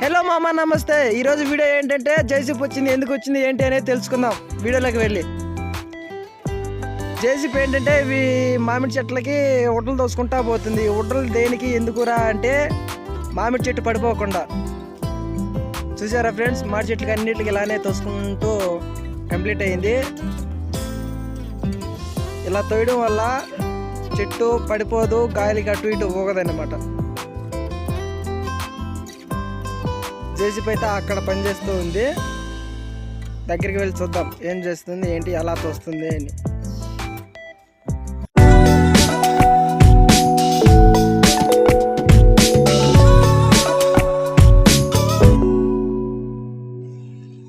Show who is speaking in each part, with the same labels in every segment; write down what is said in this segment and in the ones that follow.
Speaker 1: Hello మామ నమస్తే. ఈరోజు వీడియో ఏంటంటే జైసీప్ వచ్చింది ఎందుకు వచ్చింది ఏంటి అనేది తెలుసుకుందాం. వీడియోలోకి వెళ్ళి. జేసీప్ ఏంటంటే ఇవి మామిడి చెట్లకి ఉడ్డలు తోసుకుంటా పోతుంది. ఉడ్డలు దేనికి ఎందుకురా అంటే మామిడి చెట్టు పడిపోకుండా. చూసారా ఫ్రెండ్స్ మామిడి చెట్లకి అన్నిటికి ఇలానే తోసుకుంటూ కంప్లీట్ అయింది. ఇలా తోయడం వల్ల చెట్టు పడిపోదు గాలికి అటు ఇటు పోగదన్నమాట. జేసీపీ అయితే అక్కడ పనిచేస్తూ ఉంది. దగ్గరికి వెళ్ళి చూద్దాం. ఏం చేస్తుంది ఏంటి ఎలా తోస్తుంది అని.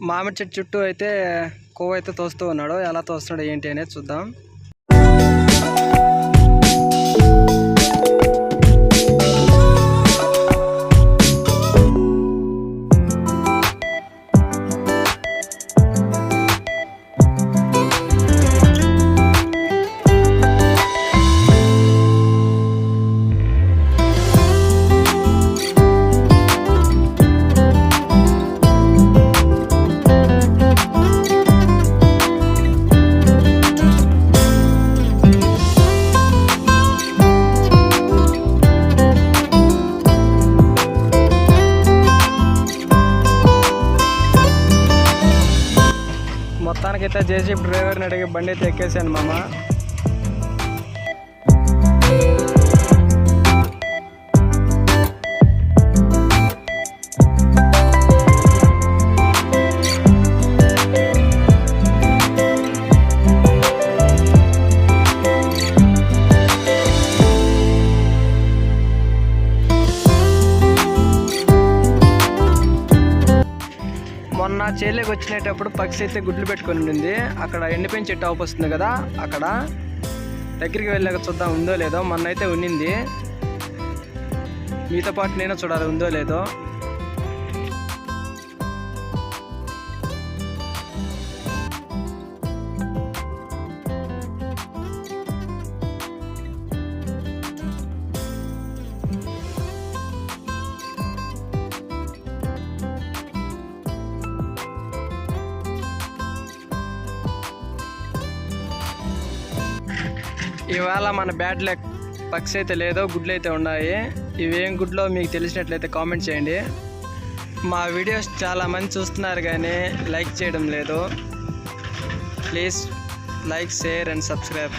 Speaker 1: మామిడి చెట్టు చుట్టూ అయితే కొవ్వు అయితే తోస్తూ ఉన్నాడు. ఎలా తోస్తున్నాడు ఏంటి అనేది చూద్దాం. మొత్తానికైతే జేసీబీ డ్రైవర్ని అడిగి బండి అయితే ఎక్కేసాను మామ. చేలేకి వచ్చినప్పుడు పక్షి అయితే గుడ్లు పెట్టుకొని ఉండింది. అక్కడ ఎండిపోయిన చెట్టు అవపొస్తుంది కదా అక్కడ దగ్గరికి వెళ్ళాక చూద్దాం ఉందో లేదో. మొన్న అయితే ఉండింది మీతో పాటు నేను చూడాలి ఉందో లేదో. ఇవాళ మన బ్యాడ్ లక్ పక్స్ అయితే లేదో గుడ్లు అయితే ఉన్నాయి. ఇవేం గుడ్లో మీకు తెలిసినట్లయితే కామెంట్ చేయండి. మా వీడియోస్ చాలా మంది చూస్తున్నారు కానీ లైక్ చేయడం లేదు. Please like share and subscribe.